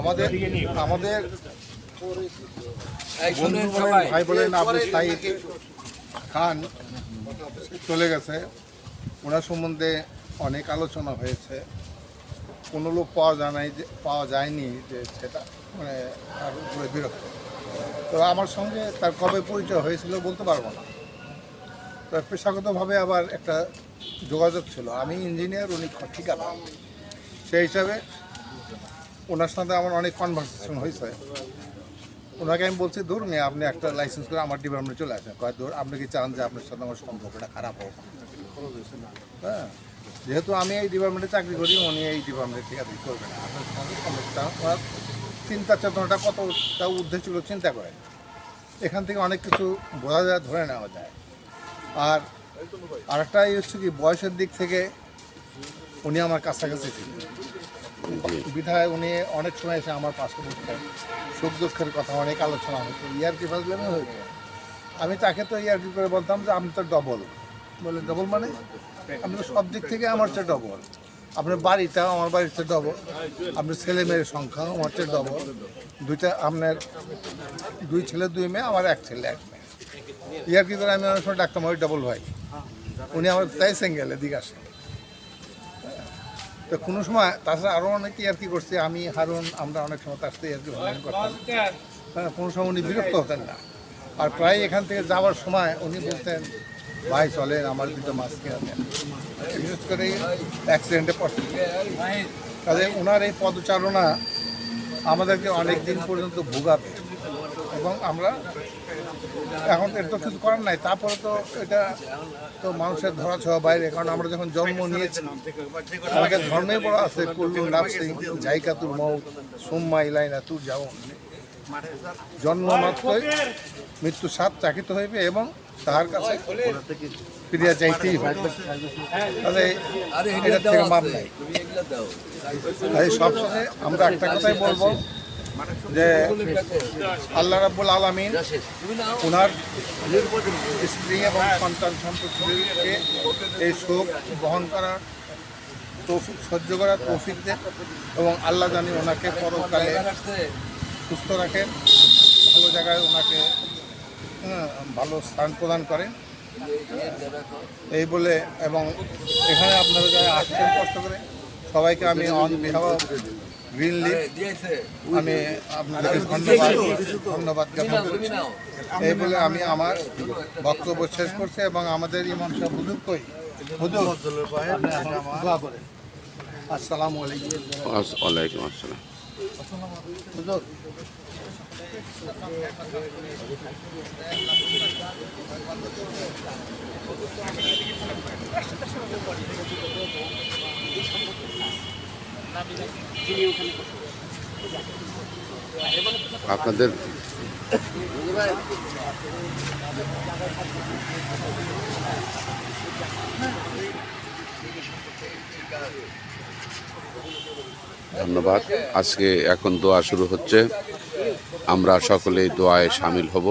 আমাদের আমাদের ভাই বলেন সাইদ খান চলে গেছে। ওনার সম্বন্ধে অনেক আলোচনা হয়েছে। কোনো লোক পাওয়া যায় নাই যে, পাওয়া যায়নি যে সেটা মানে তার উপরে বিরক্ত। তো আমার সঙ্গে তার কবে পরিচয় হয়েছিল বলতে পারব না। তো পেশাগতভাবে আবার একটা যোগাযোগ ছিল। আমি ইঞ্জিনিয়ার, উনি ঠিকাদার। সেই হিসাবে ওনার সাথে আমার অনেক কনভারসেশন হয়েছে। ওনাকে আমি বলছি ধরুন আপনি একটা লাইসেন্স করে আমার ডিপার্টমেন্টে চলে আসেন। কয়, ধর, আপনি কি চান যে আপনার সাথে আমার সম্পর্কটা খারাপ হোক? হ্যাঁ যেহেতু আমি এই ডিপার্টমেন্টে চাকরি করি, উনি এই ডিপার্টমেন্টে ঠিকাদারি করবেন। আপনার সম্পর্কটা চিন্তা চেতনাটা কতটা ঊর্ধ্বে ছিল চিন্তা করেন। এখান থেকে অনেক কিছু বোঝা যায়, ধরে নেওয়া যায়। আর আরেকটা হচ্ছে কি, বয়সের দিক থেকে উনি আমার কাছাকাছি ছিলেন। বিধায় উনি অনেক সময় এসে আমার পাশে বসতেন সুখ দুঃখের কথা অনেক আলোচনা হতো ইয়ারকি ফাজলামে হইতো আমি তাকে তো ইয়ারকি করে বলতাম যে, আমি তো ডবল বলে ডবল মানে? আমি তো সব দিক থেকে আমার চেয়ে ডবল আপনার বাড়িটাও আমার চেয়ে ডবল আপনার ছেলে মেয়ের সংখ্যাও আমার চেয়ে ডবল দুইটা আপনার দুই ছেলে, দুই মেয়ে, আমার এক ছেলে, এক মেয়ে। ইয়ারকি করে আমি অনেক সময় ডাকতাম, ওই ডবল ভাই। উনি আমার তাই সিঙ্গেল এদিকে আসে তো কোনো সময় তাছাড়া আরও অনেকে আর কি করছে, আমি, হারুন, আমরা অনেক সময় তার সাথে আর কি ভ্রমণ করতাম কোনো সময় উনি বিরক্ত হতেন না। আর প্রায় এখান থেকে যাওয়ার সময় উনি বলতেন, ভাই, চলেন, আমার দুটো মাছ কিনে বিশেষ করে অ্যাক্সিডেন্টে পড়তে কাজে ওনার এই পদচারণা আমাদেরকে অনেক দিন পর্যন্ত ভোগাবে। এবং আমরা এখন এর তো কিছু করার নাই। তারপরে তো এটা তো মানুষের ধরা ছোঁয়া বাইরে। কারণ আমরা যখন জন্ম নিয়েছি আমাদের ধর্মে বড় আছে, কুল্লু নাফসি জাইকাতুর মৌত সুম্মা ইলাইনা তুর যাও। জন্ম মাত্রই মৃত্যু সাত চাকিত হইবে এবং তাহার কাছে ফিরিয়া যাইতেই হবে। তাহলে এটার থেকে মাপ নাই। তাই সবসময় আমরা একটা কথাই বলব যে আল্লাহ রাব্বুল আলমিন ওনার স্ত্রী এবং সন্তান সম্পর্কে এই শোক বহন করার তৌফিক সহ্য করার তৌফিক দেন এবং আল্লাহ জানি ওনাকে পরকালে সুস্থ রাখেন ভালো জায়গায় ওনাকে হ্যাঁ, ভালো স্থান প্রদান করেন। এই বলে এবং এখানে আপনারা যারা আসছেন কষ্ট করে সবাইকে আমি অন গ্রিন লিভ আমি আপনাদেরকে ধন্যবাদ ধন্যবাদ জ্ঞাপন করছি। এই বলে আমি আমার বক্তব্য শেষ করছি এবং আমাদের ইমাম সাহেব হুজুর কই? হুজুর আসসালামু আলাইকুম। ওয়ালাইকুম আসসালাম। হুজুর। আপনাদের ধন্যবাদ। আজকে এখন দোয়া শুরু হচ্ছে। আমরা সকলেই দোয়ায় সামিল হব।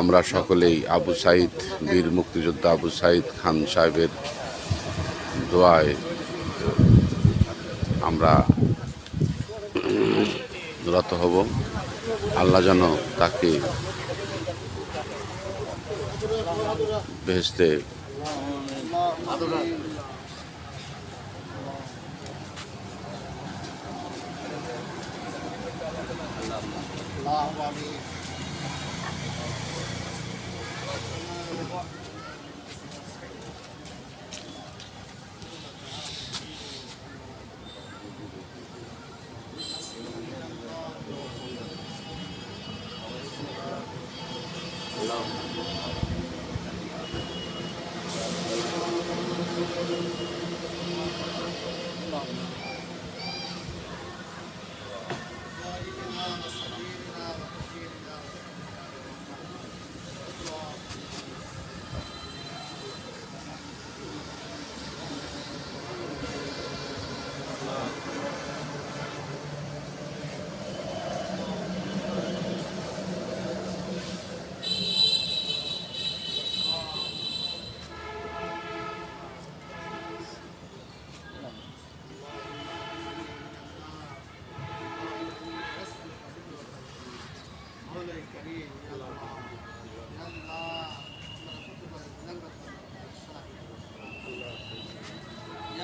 আমরা সকলেই আবু সাইদ, বীর মুক্তিযোদ্ধা আবু সাইদ খান সাহেবের দোয়ায় আমরা রত হব। আল্লাহ যেন তাকে ভেস্তে আল্লাহ Um,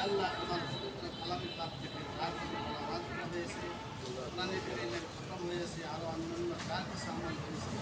আল্লাহ তোমার সমুদ্র কালামের কাছ থেকে রাত করা হয়েছে কোরআনের খতম হয়েছে আরও অন্যান্য যা কিছু হয়েছে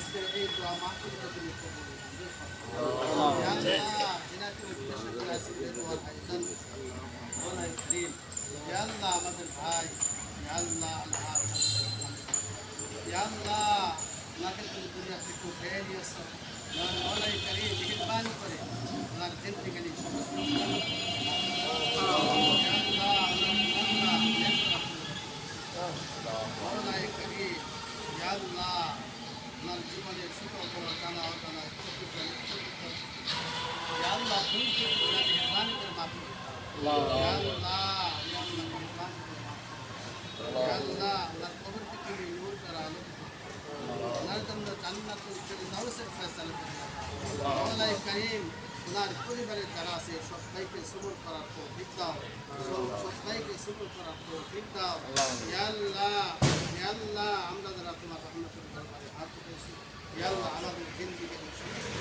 আজকের এই দোয়া মাহফিল তুমি কবুল আল্লাহ জিনাতে উদ্দেশ্য করে আজকের এই দোয়া আয়োজন বলাই করিম ইয়া আল্লাহ আমাদের ভাই ইয়া আল্লাহ আল্লাহ ইয়া আল্লাহ ওনাকে তুমি দুনিয়া থেকে উঠে নিয়েছো মৌলাই করি মেহরবানি করে ওনার জিন্দিগানি সমস্ত জীবনের বড় জানা অজানা ইয়া আল্লাহ তুমি কি ওনার মেহরবানি করে মাফ আল্লাহ আল্লাহ আল্লাহ কবরকে তুমি নূর করা আলোকিত করো। ওনার জন্য জান্নাতুল ফেরদাউসের ফয়সালা করে। মওলাই করিম ওনার পরিবারের যারা আছে সবাইকে সুমন করার তৌফিক দাও। সব- সবাইকে সুমন করার তৌফিক দাও। আল্লাহ আল্লাহ আমরা যারা তোমার রহমতের দরবারে হাত উঠেছি আল্লাহ আমাদের জিন্দিগির সমস্ত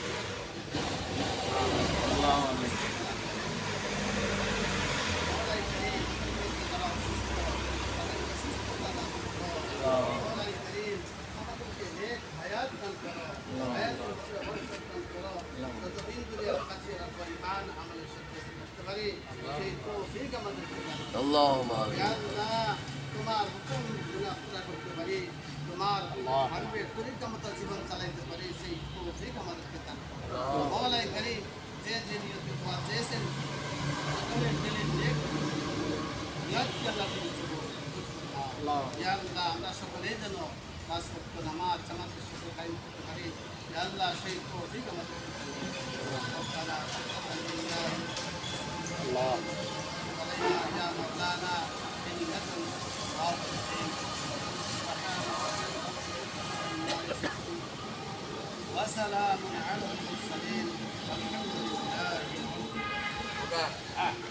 তোমার হুকুম গুলা পুরা করতে পারি তোমার ভাবে তরিকা মতো জীবন চালাইতে পারি সেই তৌফিক আমাদেরকে দান করো। মওলাই করিম যে যে নিয়তে দোয়া চেয়েছেন সকলের দিলে নেক নিয়তকে আল্লাহ তুমি কবুল করুন। ইয়া আল্লাহ, আমরা সকলেই যেন পাঁচ ওয়াক্ত নামাজ জামাতের সাথে কায়েম করতে পারি يلا شيء فيك الله يا مولانا وسلام على المرسلين والحمد لله رب العالمين.